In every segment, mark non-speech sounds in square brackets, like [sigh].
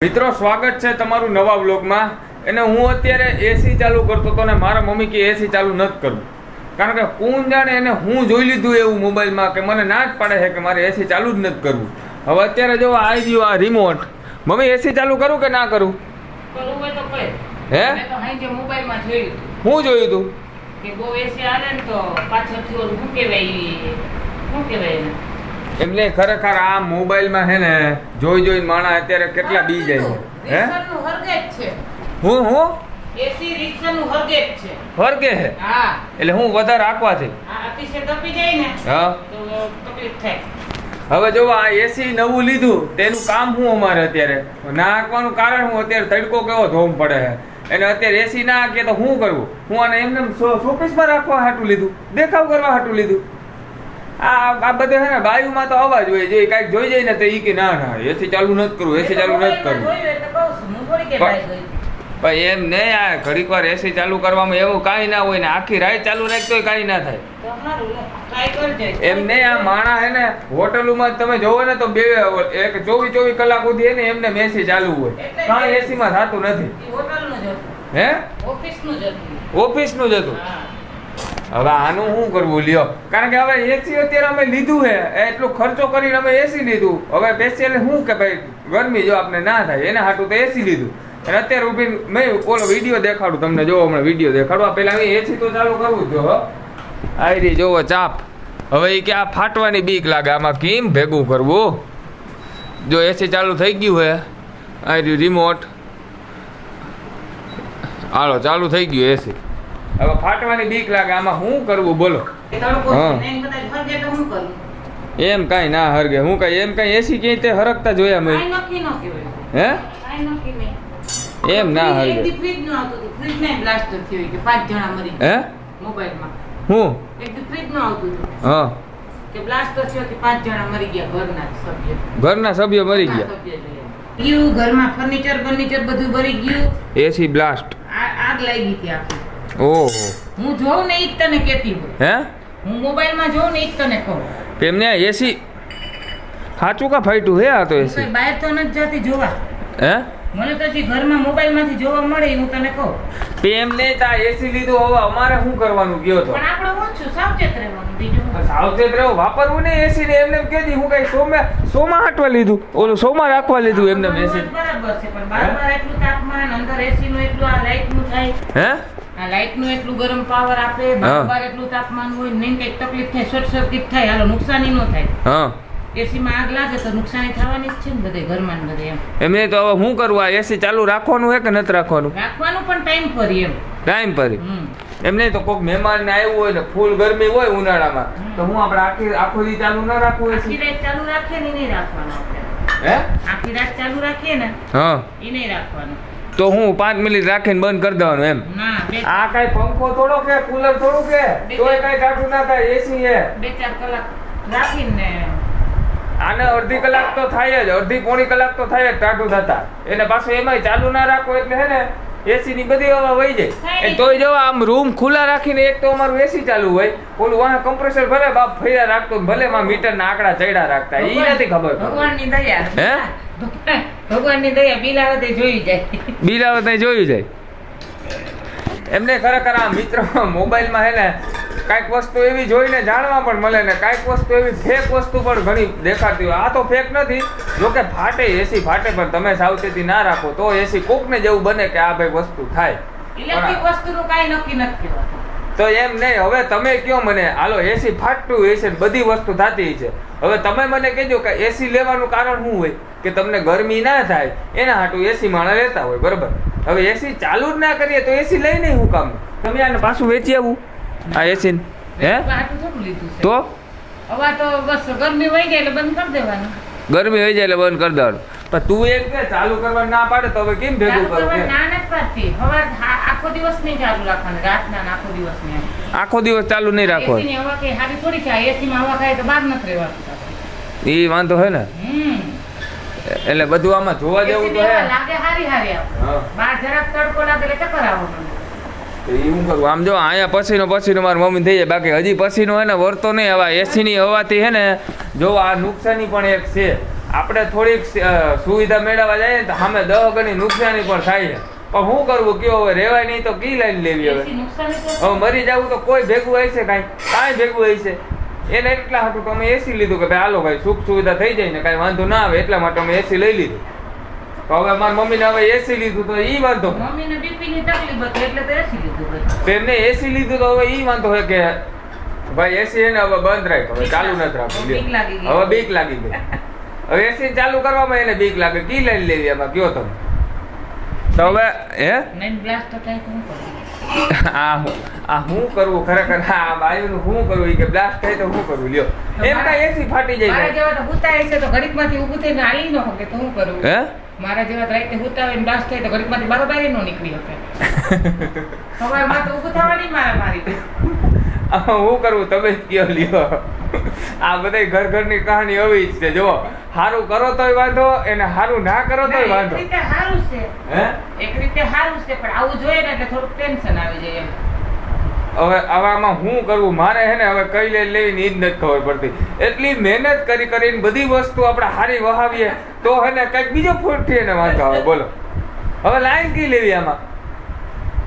મિત્રો સ્વાગત છે તમારું નવા વ્લોગમાં. અને હું અત્યારે એસી ચાલુ કરતો હતો ને મારા મમ્મી કે એસી ચાલુ નથી કરવું કારણ કે કોણ જાણે એને હું જોઈ લીધું એવું મોબાઈલમાં કે મને ના જ પાડે છે કે મારે એસી ચાલુ જ નથી કરવું. હવે અત્યારે જો આવી ગયું આ રિમોટ મમ્મી એસી ચાલુ કરું કે ના કરું. હે? હું જોયું તું કે બહુ એસી હાલે ને તો પાછળથી ઓલું શું કહેવાય શું કહેવાય એને? એમને ખરેખર આ મોબાઈલમાં હે ને જોઈ જોઈને માણસ અત્યારે કેટલા બી જાય છે. હે છે. હું હું? એસી રીસરનું હરગેટ છે. હરગે હે હા. એટલે હું વધારે રાખવાથી આ અતિશય તપી જાય ને હા. તો તકલીફ થાય. હવે જો આ એસી નવું લીધું તેનું કામ શું અમારે અત્યારે? ના હાંકવાનું કારણ હું અત્યારે તડકો કેવો ધોમ પડે છે. એને અત્યારે એસી ના હાંકીએ તો શું કરવું? હું આને એમને શોપીસમાં રાખવા હાટું લીધું દેખાવ કરવા હાટું લીધું. આ આ બધે છે ને બાયુમાં તો અવાજ હોય જે કાંઈક જોઈ જાય ને તો ઈ કે ના ના એસી ચાલુ નથી કરવું એસી ચાલુ નથી કરવું પણ- એમ નહીં આ ઘડીક વાર એસી ચાલુ કરવામાં એવું કાંઈ ના હોય ને આખી રાત ચાલુ રાખતો કાંઈ ના થાય. એમ નહીં આ માણા હે ને હોટલોમાં તમે જોવો ને તો બે એક ચોવીસ ચોવીસ કલાક સુધી ને એમને મેસી ચાલુ હોય. કાંઈ એસીમાં થતું નથી. હે? ઓફિસનું જ હતું. હવે આનું શું કરવું, લ્યો. કારણ કે હવે એસી અત્યારે અમે લીધું છે. એટલો ખર્ચો કરીને અમે એસી લીધું. હવે સ્પેશિયલ શું કે ભાઈ, ગરમી જો આપણે ના થાય, એને હાટું તો એસી લીધું. અને અત્યારે ઊભી મેં ઓલો વીડિયો દેખાડું તમને. જોવો હમણાં વીડિયો દેખાડવા પહેલાં અમે એસી તો ચાલુ કરવું જ હો. આવી રહી, જોવો ચાપ. હવે એ કે આ ફાટવાની બીક લાગે. આમાં કેમ ભેગું કરવું? જો એસી ચાલુ થઈ ગયું હે આવી રહ્યું રિમોટ હાલો, ચાલુ થઈ ગયું એસી હવે ફાટવાની બીક લાગે આમાં શું કરવું? બોલો? એમ કાંઈ ના હરગે હું કાંઈ એમ કાંઈ એસી ક્યાંય તે હરકતા જોયા મેં. હે. એમ ના હરગે. હે? હું? ઘરના સભ્ય. મરી. ગયું? ઘરમાં ફર્નિચર ફર્નિચર બધું ભરી ગયું. એસી બ્લાસ્ટ આગ લાગી હતી આખી. ઓહો. હું જોઉં ને ઈ જ તને કહેતી હોય. હે? હું મોબાઈલમાં જોઉં ને ઈ જ તને કહું. એમને એસી સાચું કા ફાઈટું હે આ તો એસી કઈ બહાર તો નથી જતી જોવા. હે? મને તો હજી ઘરમાં મોબાઈલમાંથી જોવા મળે હું તને કહું. તે એમ નહીં તા એસી લીધું હવે અમારે શું કરવાનું ગયો તો? પણ આપણે ઓછું સાવચેત રહેવાનું બીજું સાવચેત રહો. વાપરવું ને એસી ને. એમને એમ કેદી હું કઈ સોમાં સોમાં હાટવા લીધું? ઓલું સોમાં રાખવા લીધું એમને એસી બરાબર છે પણ બાર બાર એટલું તાપમાન અંદર એસી નું એટલું આ લાઈટનું થાય. હે? આ લાઇટનું એટલું ગરમ પાવર આપે. બાર એટલું તાપમાન હોય કંઈક તકલીફ થાય શોર્ટ સર્કિટ થાય હાલો નુકસાની ન થાય. હા. એસી આગ લાગે તો નુકસાની થવાની જ છે ને બધે ઘરમાં ને બધે એમ. એમને તો હવે શું કરવું આ એસી ચાલુ રાખવાનું હે કે નથી રાખવાનું? રાખવાનું પણ ટાઈમ પર એમ. ટાઈમ પર એમને તો કોઈક મહેમાન ને આવ્યું હોય ને ફૂલ ગરમી હોય ઉનાળામાં તો હું આપણે આખી આખો દી ચાલુ ન રાખવું આખી એસી રાત ચાલુ રાખીએ ને નહીં રાખવાનું હે? આખી રાત ચાલુ રાખીએ ને હા. એ નહીં રાખવાનું. તો હું પાંચ મિનિટ રાખીને બંધ કરી દેવાનું એમ. આ કઈ પંખો થોડો કે કુલર થોડું કે? તોય કઈ કાઢું ના થાય એસી હે બે ચાર કલાક રાખીને. આને અડધી કલાક તો થાય જ અડધી પોણી કલાક તો થાય જ ટાટું થતા. એને પાછું એમાંય ચાલુ ના રાખો એટલે હે ને એસી ની બધી હવા વહી જાય. તોય જવા આમ રૂમ ખુલ્લા રાખીને એક તો અમારું એસી ચાલુ હોય. ઓલું વાહ કમ્પ્રેસર ભલે બાપ ફર્યા રાખતો ભલે માં મીટર ના આંકડા ચડ્યા રાખતા ઈ નથી ખબર ભગવાનની દયા. હે? ભગવાન- ભગવાનની દયા બિલાવતે જોઈ જાય. બિલાવત જોયું જાય. એમને ખરેખર આ મિત્રો મોબાઈલમાં હે ને કાંઈક વસ્તુ એવી જોઈને જાણવા પણ મળે ને કાંઈક વસ્તુ એવી ફેક વસ્તુ પણ ઘણી દેખાતી હોય. આ તો ફેક નથી. જો કે ફાટે એસી ફાટે પણ તમે સાવચેતી ના રાખો તો એસી કોકને જેવું બને કે આ ભાઈ વસ્તુ થાય. ઇલેક્ટ્રિક વસ્તુનું કાંઈ નક્કી નથી. તો એમ નહીં હવે તમે કયો મને હાલો એસી ફાટતું એસી બધી વસ્તુ થતી છે. હવે તમે મને કહેજો કે એસી લેવાનું કારણ શું હોય? કે તમને ગરમી ના થાય એના હાટું એસી માણસ લેતા હોય બરોબર? હવે એસી ચાલુ જ ના કરીએ તો એસી લઈ નહીં હું કામ? તમે આને પાછું વેચી આવું આ એસી હે? તો હવે તો બસ ગરમી વહી જાય એટલે બંધ કરી દેવાનું. ગરમી હોય જાય એટલે બંધ કરી દેવાનું. પણ તું એક કે ચાલુ કરવા ના પાડે તો હવે કેમ ભેગું કરું ના ના પાડતી. હવે આખો દિવસ નહીં ચાલુ રાખવાનું રાતના આખો દિવસ નહીં. આખો દિવસ ચાલુ નહીં રાખો એસી હવા કે હારી થોડી છે એસી માં હવા ખાય તો બહાર નથી રહેવાનું. એ વાંધો હે ને? એટલે બધું આમાં જોવા જેવું તો હે. લાગે હારી હારી આપણે બહાર જરાક તડકો લાગે એટલે ચક્કર કરું? આમ જો અહીંયા પસીનો પસીનો મારી મમ્મી થઈ જાય. બાકી હજી પસીનો હે ને વરતો નહીં. હવા એસી ની હવાથી હે ને જો આ નુકસાની પણ એક છે. આપણે થોડીક સુવિધા મેળવવા જઈએ ને તો સામે દહ ગણી નુકસાની પણ થાય છે. પણ શું કરવું કયો હવે? રેવાય નહીં તો કી લાઈન લેવી હવે? હવે મરી જવું તો કોઈ ભેગું હોય છે કાંઈ? કાંઈ ભેગું હોય છે? એને એટલા હાટું તો અમે એસી લીધું કે ભાઈ હાલો ભાઈ સુખ સુવિધા થઈ જાય ને કાંઈ વાંધો ના આવે એટલા માટે અમે એસી લઈ લીધું. તો હવે મારી મમ્મીને હવે એસી લીધું તો ઈ વાંધો મમ્મીને બીપીની તકલીફ હતી એટલે તો એસી લીધું બધું. તો એમને એસી લીધું તો હવે ઈ વાંધો હોય કે ભાઈ એસી એને હવે બંધ રાખ હવે ચાલુ નથી ગઈ. હવે બીક લાગી ગઈ. હવે એસી ચાલુ કરવામાં એને બીક લાગે. કી લઈ લેવી એમાં કયો તમે. તો હવે હે? આ હું- આ કરવું? ખરેખર આ બાયુનું શું કરવું? કે બ્લાસ્ટ થાય તો શું કરવું લ્યો. એમ કાંઈ એસી ફાટી જાય મારા. જેવા તો હુતા છે તો ઘડીકમાંથી ઊભું થઈને હાલી ન શકે તો શું કરવું હે? મારા જેવા રાઈતે હુતા હોય ને બ્લાસ્ટ થાય તો ઘડીકમાંથી બારોબારી નો નીકળી શકે. [laughs] માં તો ઊભું થવાની મારા મારી. હું કરવું તમે જ કયો લ્યો. આ બધી ઘર ઘરની કહાની આવી જ છે. જો સારું કરો તોય વાંધો એને સારું ના કરો તોય એક વાંધો. રીતે સારું છે. હે? એક રીતે સારું છે પણ આવું જોઈએ ને એટલે થોડું ટેન્શન આવી જાય એમ. હવે આવામાં શું કરવું? મારે હે ને હવે કઈ લઈ લેવી ને એ જ નથી ખબર પડતી. એટલી મહેનત કરી કરીને બધી વસ્તુ આપણે હારી વહાવીએ તો હે ને કંઈક બીજો ફૂટ એને વાંધો આવે. બોલો. હવે લાઈન કી લેવી આમાં?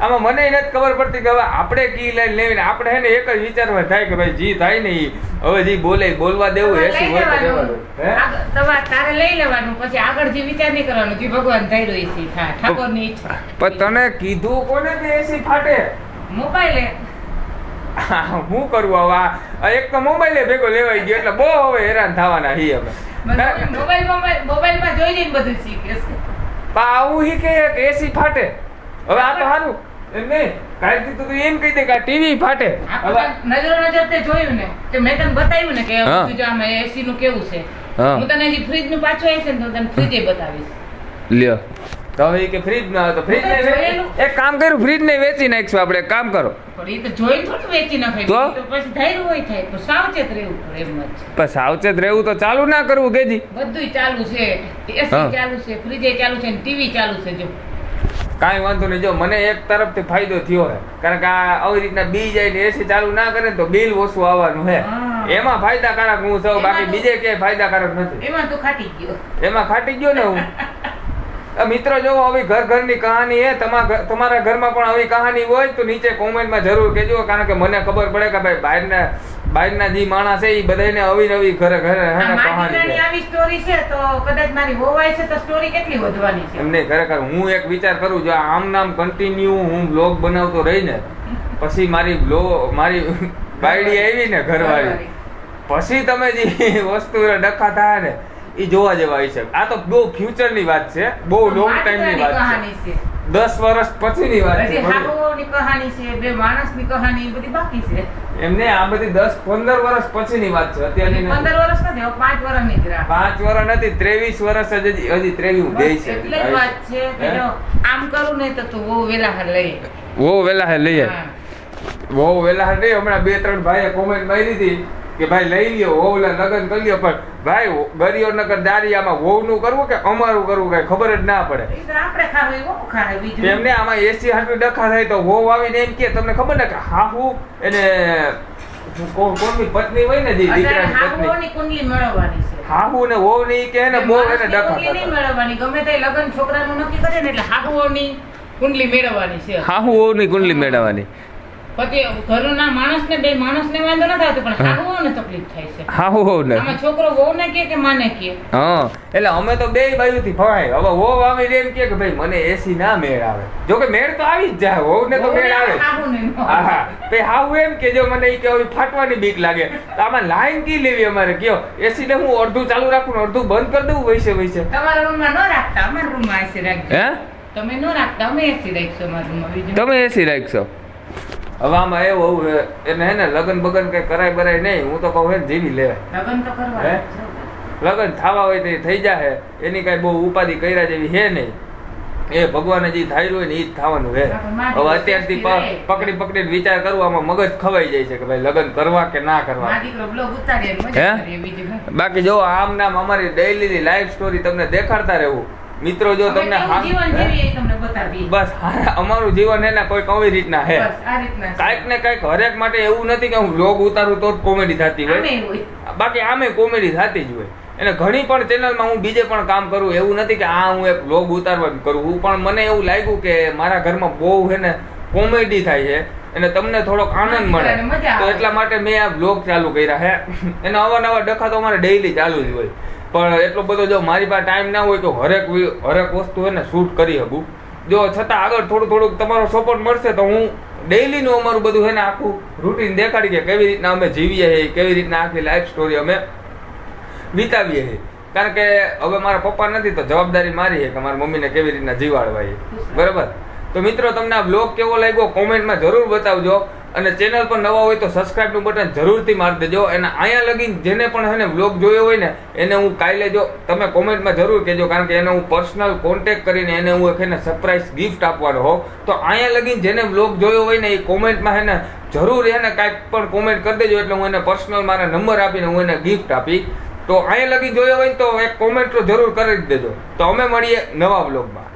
આમાં મને નથી ખબર પડતી કે હવે આપણે કી લાઈન લેવી આપણે હે ને એક જ વિચારવા થાય કે ભાઈ જી થાય ને હવે જી બોલે બોલવા દેવું એસી હોય તો દેવાનું તારે લઈ લેવાનું પછી આગળ જે વિચાર નહીં કરવાનો જે ભગવાન થઈ રહ્યું છે ઠાકોરની ઈચ્છા. પણ તને કીધું કોને કે એસી ફાટે? મોબાઈલે. હું કરવું હવે? આ- એક તો મોબાઈલે ભેગો લેવાઈ ગયો એટલે બહુ હવે હેરાન થવાના હી અમે. મોબાઈલ મોબાઈલ મોબાઈલમાં જોઈ જઈને બધું શીખે આવું હી કે એસી ફાટે? હવે આ તો સારું એમ નહીં. દીધું તો એમ કહી દે કે ટીવી ફાટે. નજરો નજર તે જોયું ને. કે મેં તને બતાવ્યું ને કે આ હા. બધું જો આમાં એસી નું કેવું છે. હું. તને હજી ફ્રીજનું પાછું આવીશ ને તો તને ફ્રીજે બતાવીશ. લ્યો. તો હવે કે ફ્રીજ ના તો ફ્રીજ ને એક કામ કર્યું ફ્રીજ ને વેચી નાખશું આપણે. કામ કરો. પણ એ તો જોઈ થોડું વેચી તો? પછી ધૈર્ય હોય થાય તો સાવચેત રહેવું પડે એમ જ પણ સાવચેત રહેવું તો ચાલુ ના કરવું કેજી. બધું ચાલુ છે. એસી ચાલુ છે ફ્રીજે ચાલુ છે ટીવી ચાલુ છે જો. કાંઈ વાંધો નહીં. જો મને એક તરફથી ફાયદો થયો છે કારણ કે આ આવી રીતના બી જાય ને એસી ચાલુ ના કરે ને તો બિલ ઓછું આવવાનું હે. એમાં ફાયદાકારક હું છું. બાકી બીજે ક્યાંય ફાયદાકારક નથી. એમાં તો ખાટી ગયો. એમાં ખાટી ગયો ને હું. [laughs] મિત્રો જો આવી ઘર ઘરની કહાની હે તમારા તમારા ઘરમાં પણ આવી કહાની હોય તો નીચે કોમેન્ટમાં જરૂર કહેજો કારણ કે મને ખબર પડે કે ભાઈ બહારના બહારના જે માણસ છે એ બધાને અવી નવી ઘરે ઘરે હે ને કહાની આવી સ્ટોરી છે તો કદાચ મારી હોવાય છે તો સ્ટોરી કેટલી વધવાની છે? એમને ખરેખર હું એક વિચાર કરું જો આમ નામ કન્ટિન્યુ હું બ્લોગ બનાવતો રહી ને પછી મારી બ્લો મારી [laughs] બાયડી આવી ને ઘરવાળી. પછી તમે જે [laughs] વસ્તુ ડખા થાય ને એ જોવા જેવા હશે આ તો બહુ ફ્યુચરની વાત છે. બહુ લોંગ ટાઈમની વાત છે. છે. દસ વર્ષ પછીની વાત છે. હજી ભલે. હાહુઓની કહાની છે બે માણસની કહાની બધી બાકી છે. એમને આ બધી દસ પંદર વર્ષ પછીની વાત છે. અત્યારની પંદર વર્ષ નથી પાંચ વર્ષની જ પાંચ વર્ષ નથી ત્રેવીસ વર્ષ જ હજી હજી ત્રેવીસ ગઈ છે. એટલે વાત છે. આમ કરું ને તો તું બહુ વેલા લઈએ બહુ વેલા લઈએ. બહુ વેલા નહીં હમણાં બે ત્રણ ભાઈએ કોમેન્ટ મારી હતી કે ભાઈ લઈ લ્યો વહુલા લગ્ન કરી લ્યો પણ ભાઈ ગરીઓ નગર દારિયામાં વહુનું કરવું કે અમારું કરવું કઈ ખબર જ ના પડે? એમને આમાં એસી હાટુ ડખા થાય તો વહુ આવીને એમ કે તમને ખબર ને કે હાહુ એને કોણ પત્ની હોય ને દીકરાની પત્ની? મેળવવાની હાહુ ને વહુ ની કે ને બહુ એને ડખા મેળવવાની ગમે તે લગ્ન છોકરાનું નક્કી કરે ને એટલે હાહુઓની કુંડલી મેળવવાની છે. હાહુ વહુ ની કુંડલી મેળવવાની. પછી ઘરના માણસને બે માણસને વાંધો ન થતો પણ હાહુઓને તકલીફ થાય છે. હાહુ આમાં છોકરો વહુને કે કે માને કે હા એટલે અમે તો બે બાજુથી ફવાય હવે વહુ આવી એમ કે કે ભાઈ મને એસી ના મેળ આવે. જો કે મેળ તો આવી જ જાય વહુ તો મેળ આવે. હા હા. ભાઈ એમ કે જો મને કે હવે ફાટવાની બીક લાગે. તો આમાં લાઈન કી લેવી અમારે? કયો એસી ને હું અડધું ચાલુ રાખું ને અડધું બંધ કરી દઉં વૈસે વૈસે? તમારા રૂમમાં ન રાખતા? અમારા રૂમમાં એસી રાખજો. હે? તમે ન રાખતા? અમે એસી રાખશો અમારા રૂમમાં. તમે એસી રાખશો? હવે આમાં એવું હોવું એને હે ને લગન બગન કઈ કરાય બરાય નહીં. હું તો કહું હે જીવી લે. લગ્ન તો કરવા? લગન થવા હોય તો થઈ જાય એની કઈ બહુ ઉપાધિ કર્યા જેવી હે નહીં. એ ભગવાને જે થાયલું હોય ને એ જ થવાનું હે. હવે અત્યારથી પકડી પકડીને વિચાર કરવો આમાં મગજ ખવાઈ જાય છે કે ભાઈ લગન કરવા કે ના કરવા. હે? બાકી જો આમ નામ અમારી ડેઈલી લાઈફ સ્ટોરી તમને દેખાડતા રહેવું. મિત્રો જો તમને બસ અમારું જીવન એના કોઈ કવી રીતના હે. કાંઈક ને કાંઈક હરેક માટે એવું નથી કે હું લોગ ઉતારું તો જ કોમેડી થતી હોય. બાકી આમે કોમેડી થતી જ હોય. અને ઘણી પણ ચેનલમાં હું બીજે પણ કામ કરું એવું નથી કે આ હું એક લોગ ઉતારવા કરું. હું પણ મને એવું લાગ્યું કે મારા ઘરમાં બહુ હે ને કોમેડી થાય છે. અને તમને થોડોક આનંદ મળે. તો એટલા માટે મેં આ વ્લોગ ચાલુ કર્યા હે. [laughs] એના અવારનવાર ડખા તો અમારે ડેઈલી ચાલુ જ હોય. પણ એટલો બધો જો મારી પાસે ટાઈમ ના હોય તો હરેક હરેક વસ્તુ એને શૂટ કરી શકું. જો છતાં આગળ થોડું થોડુંક તમારો સપોર્ટ મળશે તો હું ડેઈલીનું અમારું બધું છે ને આખું રૂટીન દેખાડી કે કેવી રીતના અમે જીવીએ છીએ, કેવી રીતના આખી લાઈફ સ્ટોરી અમે વિતાવીએ છીએ. કારણ કે હવે મારા પપ્પા નથી તો જવાબદારી મારી છે કે મારા મમ્મીને કેવી રીતના જીવાડવા બરાબર? તો મિત્રો, તમને આ બ્લોગ કેવો લાગ્યો? કોમેન્ટમાં જરૂર બતાવજો. અને ચેનલ પર નવા હોય તો સબસ્ક્રાઇબનું બટન જરૂરથી મારી દેજો. અને અહીંયા લગીન જેને પણ હેને ને બ્લોગ જોયો હોય ને, એને હું કાલે જો તમે કોમેન્ટમાં જરૂર કહેજો, કારણ કે એને હું પર્સનલ કોન્ટેક્ટ કરીને એને હું એક એને સરપ્રાઈઝ ગિફ્ટ આપવાનો હોઉં તો અહીંયા લગીન જેને બ્લોગ જોયો હોય ને, એ કોમેન્ટમાં હેને જરૂર એને કાંઈક પણ કોમેન્ટ કરી દેજો. એટલે હું એને પર્સનલ મારા નંબર આપીને હું એને ગિફ્ટ આપી. તો અહીંયા લગી જોયો હોય તો એક કોમેન્ટ તો જરૂર કરી જ દેજો. તો અમે મળીએ નવા બ્લોગમાં